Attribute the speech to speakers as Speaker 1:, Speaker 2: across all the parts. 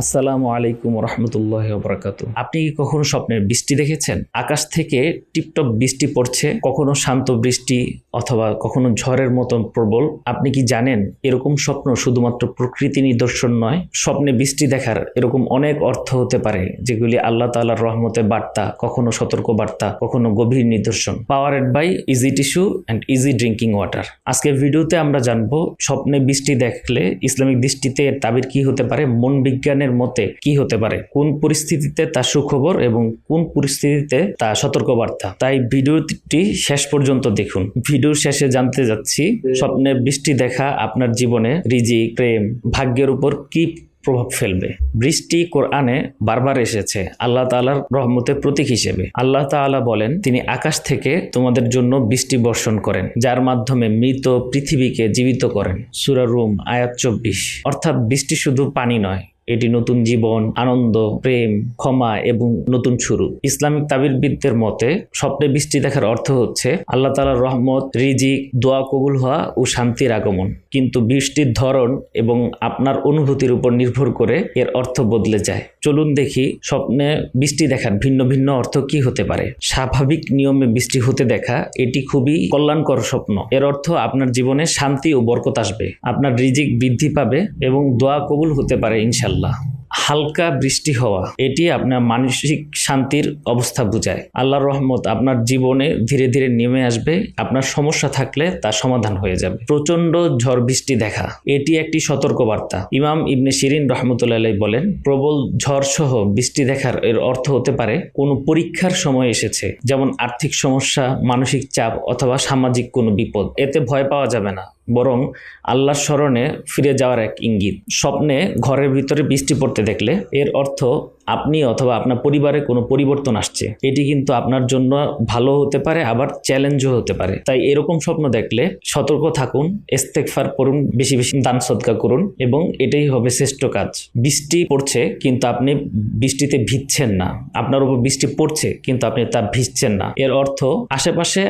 Speaker 1: আসসালামু আলাইকুম রহমতুল্লাহ বরাকাত আপনি কি কখনো স্বপ্নের বৃষ্টি দেখেছেন? আকাশ থেকে টিপটপ বৃষ্টি পড়ছে, কখনো শান্ত বৃষ্টি অথবা কখনো ঝড়ের মতন প্রবল। আপনি কি জানেন এরকম স্বপ্ন শুধুমাত্র প্রকৃতি নিদর্শন নয়, স্বপ্নে বৃষ্টি দেখার এরকম অনেক অর্থ হতে পারে, যেগুলি আল্লাহ তাআলার রহমতে বার্তা, কখনো সতর্ক বার্তা কখনো গভীর নিদর্শন। Powered by easy tissue and easy drinking water আজকের ভিডিওতে আমরা জানব, স্বপ্নে বৃষ্টি দেখলে ইসলামিক দৃষ্টিতে তাবির কি হতে পারে, মন বিজ্ঞানের মতে কি হতে পারে? কোন পরিস্থিতিতে তা সুখবর এবং কোন পরিস্থিতিতে তা সতর্কবার্তা? তাই ভিডিওটি শেষ পর্যন্ত দেখুন। ভিডিওর শেষে জানতে যাচ্ছি স্বপ্নে বৃষ্টি দেখা আপনার জীবনে রিজি, প্রেম, ভাগ্যের উপর কি প্রভাব ফেলবে? বৃষ্টি কোরআনে বারবার এসেছে, আল্লাহ তাআলার রহমতের প্রতীক হিসেবে। আল্লাহ তাআলা বলেন, তিনি আকাশ থেকে তোমাদের জন্য বৃষ্টি বর্ষণ করেন, যার মাধ্যমে মৃত পৃথিবীকে জীবিত করেন। সুরা রুম, আয়াত চব্বিশ। অর্থাৎ বৃষ্টি শুধু পানি নয় এটি নতুন জীবন, আনন্দ, প্রেম, ক্ষমা এবং নতুন শুরু। ইসলামিক তাবিরবিদদের মতে, স্বপ্নে বৃষ্টি দেখার অর্থ হচ্ছে আল্লাহ তালার রহমত, রিজিক, দোয়া কবুল হওয়া ও শান্তির আগমন। কিন্তু বৃষ্টির ধরন এবং আপনার অনুভূতির উপর নির্ভর করে এর অর্থ বদলে যায়। চলুন দেখি স্বপ্নে বৃষ্টি দেখার ভিন্ন ভিন্ন অর্থ কি হতে পারে? স্বাভাবিক নিয়মে বৃষ্টি হতে দেখা, এটি খুবই কল্যাণকর স্বপ্ন। এর অর্থ আপনার জীবনে শান্তি ও বরকত আসবে, আপনার রিজিক বৃদ্ধি পাবে এবং দোয়া কবুল হতে পারে ইনশাল্লাহ হালকা বৃষ্টি হওয়া, এটি আপনার মানসিক শান্তির অবস্থা বোঝায়। আল্লাহর রহমত আপনার জীবনে ধীরে ধীরে নেমে আসবে, আপনার সমস্যা থাকলে তা সমাধান হয়ে যাবে। প্রচণ্ড ঝড় বৃষ্টি দেখা, এটি একটি সতর্কবার্তা। ইমাম ইবনে শিরিন রহমতুল্লাহ বলেন, প্রবল ঝড় সহ বৃষ্টি দেখার এর অর্থ হতে পারে, কোনো পরীক্ষার সময় এসেছে, যেমন আর্থিক সমস্যা, মানসিক চাপ অথবা সামাজিক কোনো বিপদ। এতে ভয় পাওয়া যাবে না। বরং আল্লাহর স্মরণে ফিরে যাওয়ার এক ইঙ্গিত। স্বপ্নে ঘরের ভিতরে বৃষ্টি পড়তে দেখলে এর অর্থ আপনি অথবা আপনার পরিবারে কোনো পরিবর্তন আসছে, এটি কিন্তু আপনার জন্য ভালো হতে পারে, আবার চ্যালেঞ্জও হতে পারে। তাই এরকম স্বপ্ন দেখলে সতর্ক থাকুন ইস্তেকফার করুন বেশি বেশি দান সদকা করুন এবং এটাই হবে শ্রেষ্ঠ কাজ। বৃষ্টি পড়ছে, কিন্তু আপনি বৃষ্টিতে ভিজছেন না। আপনার উপর বৃষ্টি পড়ছে, কিন্তু আপনি তা ভিজছেন না। এর অর্থ, আশেপাশে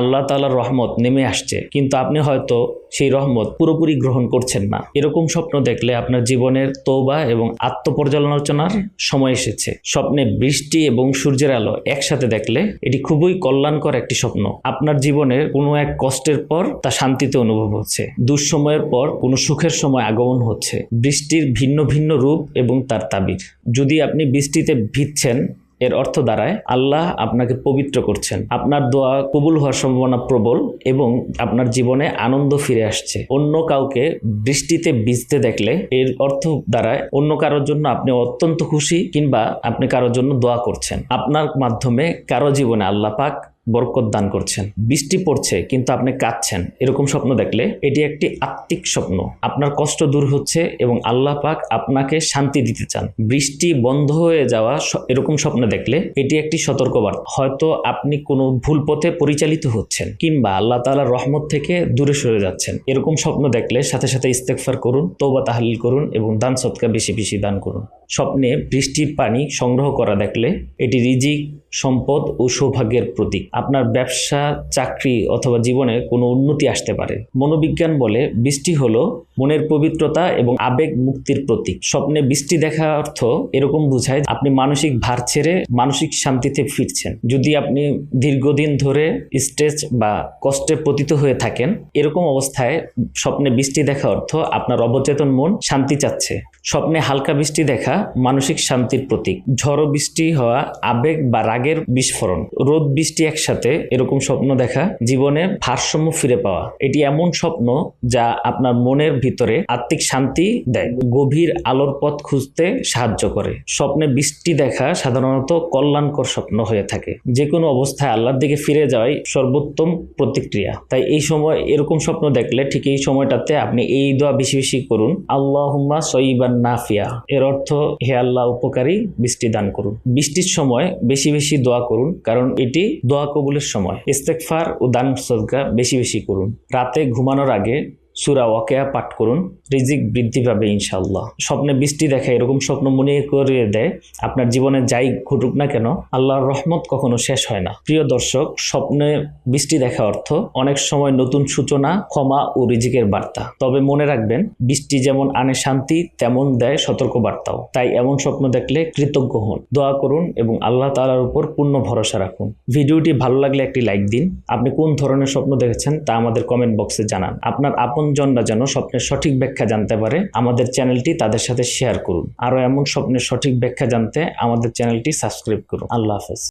Speaker 1: আল্লাহ তাআলার রহমত নেমে আসছে, কিন্তু আপনি হয়তো সেই রহমত পুরোপুরি গ্রহণ করছেন না। এরকম স্বপ্ন দেখলে আপনার জীবনের তৌবা এবং আত্মপর্যালোচনার সময় এসেছে। স্বপ্নে বৃষ্টি এবং সূর্যের আলো একসাথে দেখলে এটি খুবই কল্যাণকর একটি স্বপ্ন। আপনার জীবনের কোনো এক কষ্টের পর তা শান্তিতে অনুভব হচ্ছে। দুঃসময়ের পর কোনো সুখের সময় আগমন হচ্ছে। বৃষ্টির ভিন্ন ভিন্ন রূপ এবং তার তাবির। যদি আপনি বৃষ্টিতে ভিজছেন এর অর্থ দাঁড়ায়, আল্লাহ আপনাকে পবিত্র করছেন। আপনার দোয়া কবুল হওয়ার সম্ভাবনা প্রবল এবং আপনার জীবনে আনন্দ ফিরে আসছে। অন্য কাউকে বৃষ্টিতে ভিজতে দেখলে এর অর্থ দাঁড়ায়, অন্য কারোর জন্য আপনি অত্যন্ত খুশি কিংবা আপনি কারোর জন্য দোয়া করছেন। আপনার মাধ্যমে কারও জীবনে আল্লাহ পাক বরকত দান করছেন। বৃষ্টি পড়ছে, কিন্তু আপনি কাঁদছেন। এরকম স্বপ্ন দেখলে এটি একটি আত্মিক স্বপ্ন। আপনার কষ্ট দূর হচ্ছে এবং আল্লাহ পাক আপনাকে শান্তি দিতে চান। বৃষ্টি বন্ধ হয়ে যাওয়া এরকম স্বপ্ন দেখলে এটি একটি সতর্কবার্তা। হয়তো আপনি কোনো ভুল পথে পরিচালিত হচ্ছেন কিংবা আল্লাহ তাআলার রহমত থেকে দূরে সরে যাচ্ছেন। এরকম স্বপ্ন দেখলে সাথে সাথে ইস্তেকফার করুন তৌবা তাহলিল করুন এবং দান সৎকা বেশি বেশি দান করুন। স্বপ্নে বৃষ্টির পানি সংগ্রহ করা দেখলে এটি রিজিক, সম্পদ ও সৌভাগ্যের প্রতীক। আপনার ব্যবসা, চাকরি অথবা জীবনে কোনো উন্নতি আসতে পারে। মনোবিজ্ঞান বলে বৃষ্টি হলো মনের পবিত্রতা এবং আবেগ মুক্তির প্রতীক। স্বপ্নে বৃষ্টি দেখা অর্থ এরকম বোঝায় আপনি মানসিক ভার ছেড়ে মানসিক শান্তিতে ফিরছেন। যদি আপনি দীর্ঘদিন ধরে স্ট্রেস বা কষ্টে পতিত হয়ে থাকেন, এরকম অবস্থায় স্বপ্নে বৃষ্টি দেখা অর্থ আপনার অবচেতন মন শান্তি চাচ্ছে। স্বপ্নে হালকা বৃষ্টি দেখা মানসিক শান্তির প্রতীক। ঝড় বৃষ্টি হওয়া আবেগ বা রাগের বিস্ফোরণ। রোদ, বৃষ্টি একসাথে এরকম স্বপ্ন দেখা, জীবনে ভারসাম্য ফিরে পাওয়া। এটি এমন স্বপ্ন যা আপনার মনের ভিতরে আত্মিক শান্তি দেয়। গভীর আলোর পথ খুঁজতে সাহায্য করে। স্বপ্নে বৃষ্টি দেখা সাধারণত কল্যাণকর স্বপ্ন হয়ে থাকে। যে কোনো অবস্থায় আল্লাহর দিকে ফিরে যাওয়াই সর্বোত্তম প্রতিক্রিয়া। তাই এই সময় এরকম স্বপ্ন দেখলে ঠিক এই সময়টাতে আপনি এই দোয়া বেশি বেশি করুন। আল্লাহুম্মা সইবান নাফিয়া। এর অর্থ হে আল্লাহ উপকারী, বৃষ্টি দান করুন। বৃষ্টির সময় বেশি বেশি দোয়া করুন, কারণ এটি দোয়া কবুলের সময়। ইস্তেকফার ও দান সদকা বেশি বেশি করুন। রাতে ঘুমানোর আগে সুরা ওয়াকেয়া পাঠ করুন, রিজিক বৃদ্ধি পাবে ইনশাল্লাহ স্বপ্নে বৃষ্টি দেখা এরকম স্বপ্ন মনে করিয়ে দেয়, আপনার জীবনে যাই ঘটুক না কেন, আল্লাহর রহমত কখনো শেষ হয় না। প্রিয় দর্শক, স্বপ্নে বৃষ্টি দেখা অর্থ অনেক সময় নতুন সূচনা, ক্ষমা ও রিজিকের বার্তা। তবে মনে রাখবেন, বৃষ্টি যেমন আনে শান্তি, তেমন দেয় সতর্ক বার্তাও তাই এমন স্বপ্ন দেখলে কৃতজ্ঞ হন। দোয়া করুন এবং আল্লাহ তাআলার উপর পূর্ণ ভরসা রাখুন। ভিডিওটি ভালো লাগলে একটি লাইক দিন। আপনি কোন ধরনের স্বপ্ন দেখেছেন তা আমাদের কমেন্ট বক্সে জানান। আপনার আপনজনরা যেন স্বপ্নের সঠিক ব্যাখ্যা জানতে পারে, আমাদের চ্যানেলটি তাদের সাথে শেয়ার করুন। আরও এমন স্বপ্নের সঠিক ব্যাখ্যা জানতে আমাদের চ্যানেলটি সাবস্ক্রাইব করুন। আল্লাহ হাফেজ।